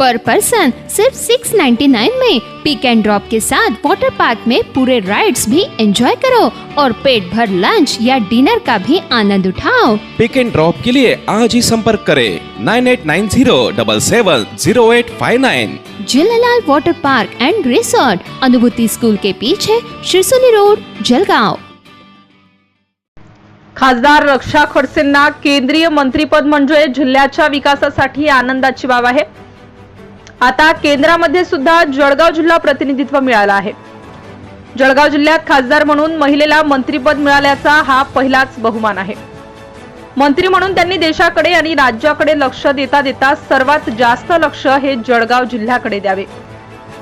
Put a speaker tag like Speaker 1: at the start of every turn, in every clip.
Speaker 1: पर person सिर्फ़ 699 में पिक and drop के साथ वाटर पार्क में पूरे राइड्स भी एंजॉय करो और पेट भर लंच या डिनर का भी आनंद उठाओ।
Speaker 2: पिक एंड ड्रॉप के लिए आज ही संपर्क करें nine eight nine zero double seven zero eight five nine
Speaker 1: Jhulelal water park and resort Anubhuti school के पीछे शिरसोली रोड जलगांव।
Speaker 3: खासदार रक्षा खडसेंना केंद्रीय मंत्रीपद म्हणजे जिल्ह्याच्या विकासासाठी आनंदाची बाब आहे. आता केंद्रामध्ये सुद्धा जळगाव जिल्हा प्रतिनिधित्व मिळालं आहे. जळगाव जिल्ह्यात खासदार म्हणून महिलेला मंत्रीपद मिळाल्याचा हा पहिलाच बहुमान आहे. मंत्री म्हणून त्यांनी देशाकडे आणि राज्याकडे लक्ष देता देता सर्वात जास्त लक्ष हे जळगाव जिल्ह्याकडे द्यावे.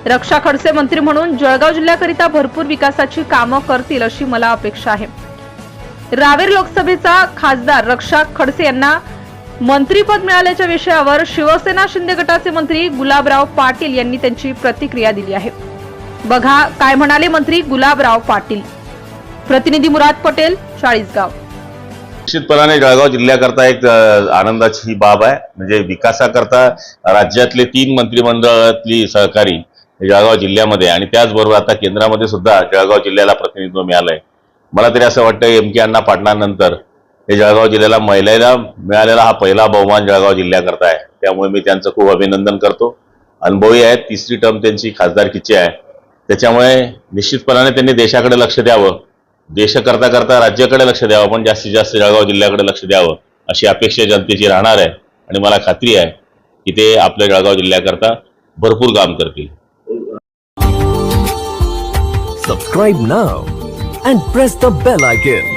Speaker 3: रक्षा खडसे मंत्री म्हणून जळगाव जिल्ह्याकरिता भरपूर विकासाची कामं करतील अशी मला अपेक्षा आहे. रावेर लोकसभेचा खासदार रक्षा खडसे यांना मंत्रीपद मिळाल्याच्या विषयावर शिवसेना शिंदे गटाचे मंत्री गुलाबराव पाटील यांनी त्यांची प्रतिक्रिया दिली आहे. बघा काय म्हणाले मंत्री गुलाबराव पाटील. प्रतिनिधी मुराद पटेल चाळीसगाव.
Speaker 4: निश्चितपणाने जळगाव जिल्ह्याकरता एक आनंदाची ही बाब आहे. म्हणजे विकासाकरता राज्यातले तीन मंत्रिमंडळातली सहकारी जळगाव जिल्ह्यामध्ये आणि त्याचबरोबर आता केंद्रामध्ये सुद्धा जळगाव जिल्ह्याला प्रतिनिधित्व मिळालंय. मला तरी असं वाटतं एम के अण्णा पाटणानंतर हे जळगाव जिल्ह्याला महिलेला मिळालेला हा पहिला बहुमान जळगाव जिल्ह्याकरता आहे. त्यामुळे मी त्यांचं खूप अभिनंदन करतो. अनुभवी आहेत तिसरी टर्म त्यांची खासदारकीची आहे. त्याच्यामुळे निश्चितपणाने त्यांनी देशाकडे लक्ष द्यावं. देश करता करता राज्याकडे लक्ष द्यावं पण जास्तीत जास्त जळगाव जिल्ह्याकडे लक्ष द्यावं अशी अपेक्षा जनतेची राहणार आहे आणि मला खात्री आहे की ते आपल्या जळगाव जिल्ह्याकरता भरपूर काम करतील.
Speaker 5: Subscribe now and press the bell icon